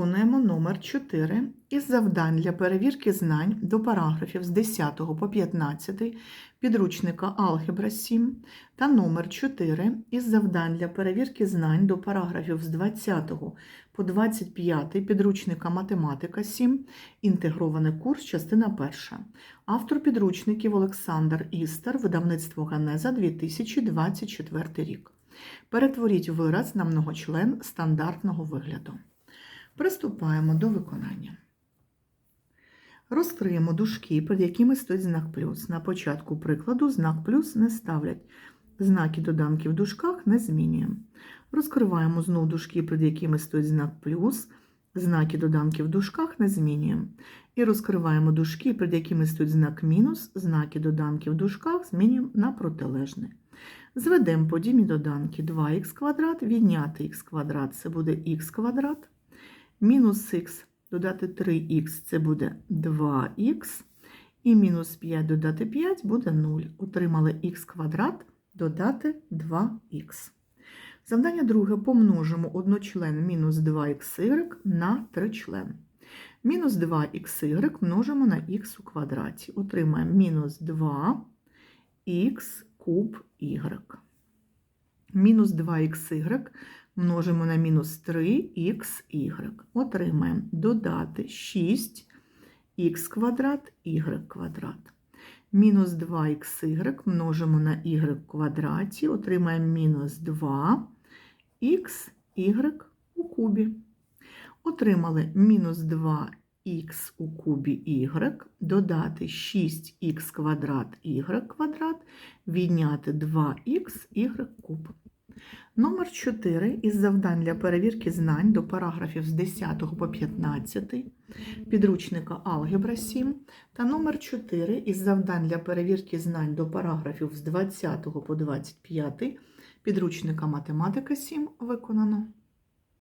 Виконуємо номер 4 із завдань для перевірки знань до параграфів з 10 по 15 підручника Алгебра 7 та номер 4 із завдань для перевірки знань до параграфів з 20 по 25 підручника Математика 7, інтегрований курс, частина 1. Автор підручників Олександр Істер, видавництво Ганеза 2024 рік. Перетворіть вираз на многочлен стандартного вигляду. Приступаємо до виконання. Розкриємо дужки, перед якими стоїть знак плюс. На початку прикладу знак плюс не ставлять. Знаки доданки в дужках не змінюємо. Розкриваємо знову дужки, перед якими стоїть знак плюс. Знаки доданки в дужках не змінюємо. І розкриваємо дужки, перед якими стоїть знак мінус. Знаки доданки в дужках змінюємо на протилежне. Зведемо подібні доданки 2х квадрат, відняти х квадрат це буде х квадрат. Мінус х додати 3х це буде 2х. І мінус 5 додати 5 буде 0. Отримали х квадрат додати 2х. Завдання друге помножимо одночлен мінус 2х на тричлен. Мінус 2х множимо на х у квадраті. Отримаємо мінус 2х куб y. Мінус 2х множимо на мінус 3xy. Отримаємо додати 6х квадрат y квадрат. Мінус 2xy множимо на y квадраті, отримаємо мінус 2xy у кубі. Отримали мінус 2х у кубі y, додати 6х квадрат y квадрат, відняти 2xy куб. Номер 4 із завдань для перевірки знань до параграфів з 10 по 15 підручника Алгебра 7 та номер 4 із завдань для перевірки знань до параграфів з 20 по 25 підручника Математика 7 виконано.